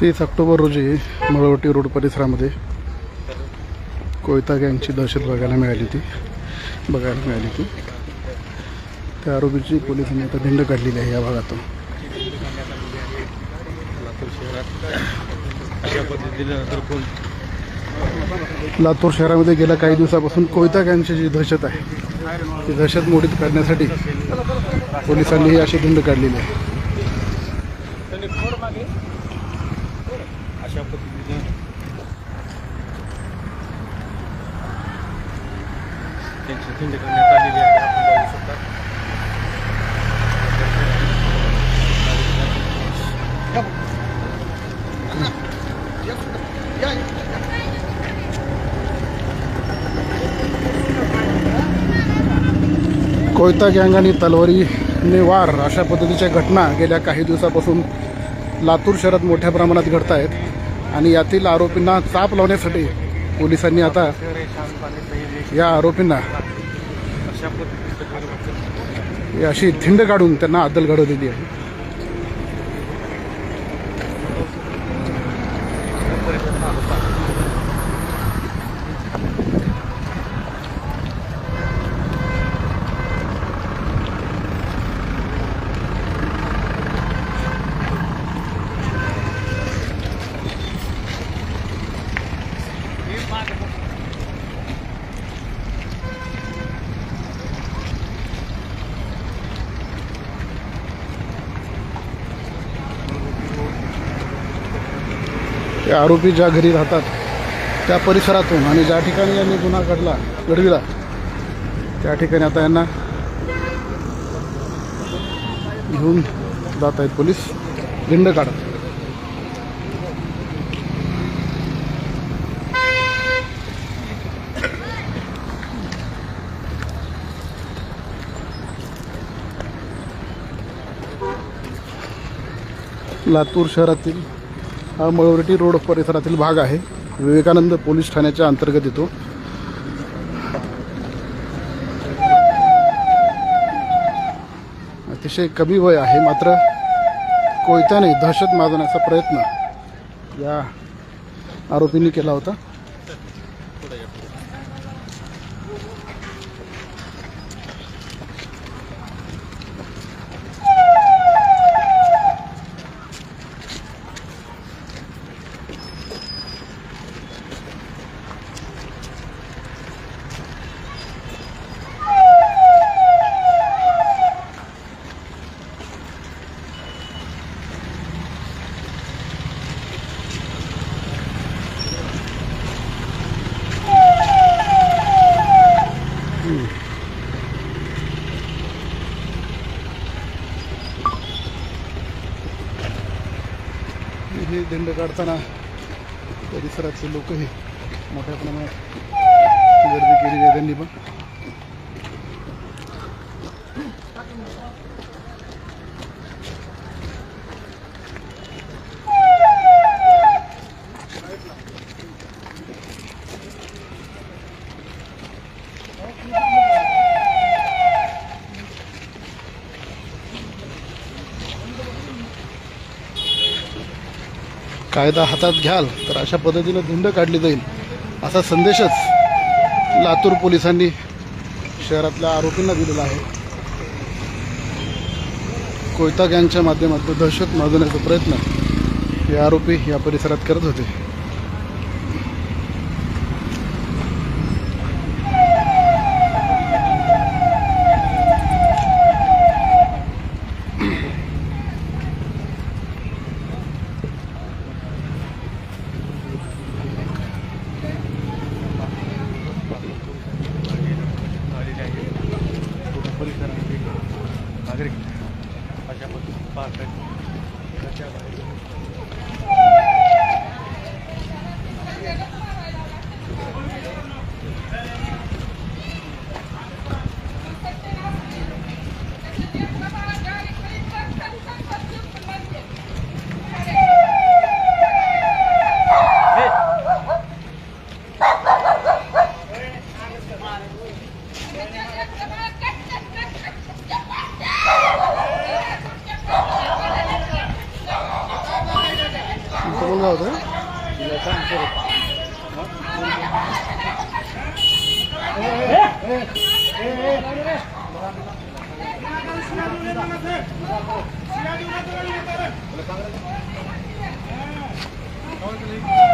तीस ऑक्टोबर रोजी मळवटी रोड परिसरामध्ये कोयता गँगची दहशत बघायला मिळाली होती. बघायला मिळाली होती. त्या आरोपीची पोलिसांनी आता धिंड काढलेली आहे या भागातून. लातूर शहरामध्ये गेल्या काही दिवसापासून कोयता गँगची जी दहशत आहे ती दहशत मोडीत काढण्यासाठी पोलिसांनी ही अशी धिंड काढलेली आहे. अशा पद्धतीनं. त्यांची खिंड करण्यात आलेली आहे. आपण बघू शकता. कोयता गँग आणि तलवारीने वार अशा पद्धतीच्या घटना गेल्या काही दिवसापासून लातूर शहरात मोठ्या प्रमाणात घडत आहेत आणि यातील आरोपींना चाप लावण्यासाठी पोलिसांनी आता या आरोपींना अशी थिंड काढून त्यांना अद्दल घडवलेली आहे. ते आरोपी ज्या घरी राहतात त्या परिसरातून आणि ज्या ठिकाणी यांनी गुन्हा घडला घडविला त्या ठिकाणी आता यांना घेऊन जात आहेत पोलीस. दिंड काढत. लातूर शहरातील हा मळवरटी रोड परिसरातील भाग आहे. विवेकानंद पोलीस ठाण्याच्या अंतर्गत येतो. अतिशय कमी वय आहे मात्र कोयत्याने दहशत माजवण्याचा प्रयत्न या आरोपींनी केला होता. हे दिंड काढताना परिसरातले लोकही मोठ्या प्रमाणात गर्दी केलेली आहे. त्यांनी पण कायदा हातात घ्याल तर अशा पद्धतीनं धुंड काढली जाईल. असा संदेशच लातूर पोलिसांनी शहरातल्या आरोपींना दिलेला आहे. कोयता गँगच्या माध्यमातून दहशत माजवण्याचा प्रयत्न हे आरोपी या परिसरात करत होते. होतं काँग्रेस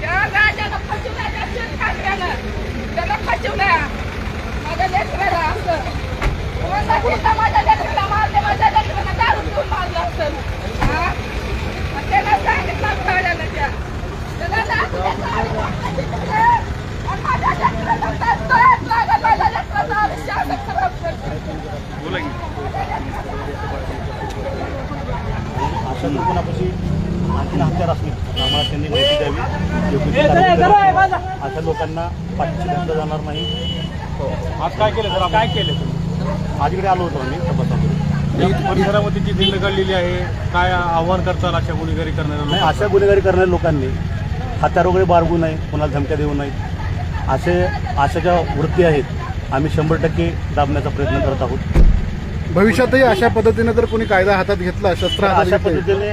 त्या राजाला फसवलं त्या शेतकऱ्यानं त्याला फसवलं माझ्या लेकराला असं कोणता शेता माझ्या लेकराला मारले माझ्या लेकराला दारू पिऊन मारलं असेल हा? आणि त्याला सांगितलं कळलं त्या त्याला दाखवलं दारू वाटायची आणि माझ्या लेकराला तर तळ्यात लागलं माझ्या लेकराला आयुष्य खराब करतो बोला की अशा लोकांपाशी आणखीन हत्यार असली आम्हाला त्यांनी माहिती द्यावी. अशा लोकांना पाठीशी घातलं जाणार नाही आज काय केलं सर काय केलं तुम्ही आज इकडे आलो होतो आम्ही तपासासाठी या परिसरामध्ये जी दिंड काढलेली आहे काय आव्हान करताल अशा गुन्हेगारी नाही करणाऱ्या अशा गुन्हेगारी करणाऱ्या लोकांनी हत्यार वगैरे बाळगू नये कोणाला धमक्या देऊ नयेत असे अशा ज्या वृत्ती आहेत आम्ही शंभर टक्के दाबण्याचा प्रयत्न करत आहोत. भविष्यातही अशा पद्धतीने जर कोणी कायदा हातात घेतला शस्त्र अशा पद्धतीने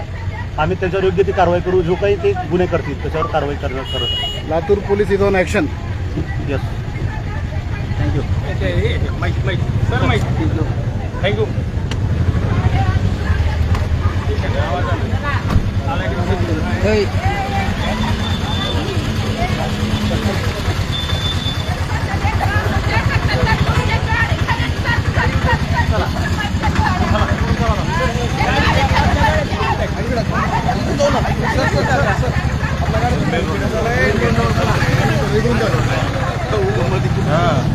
आम्ही त्यांच्यावर योग्य ती कारवाई करू. जो काही ते गुन्हे करतील त्याच्यावर कारवाई करण्यात करत Latur police is on action yes hidup. Eh, mai mai. Sana mai hidup. Tengok. Hei. Yeah.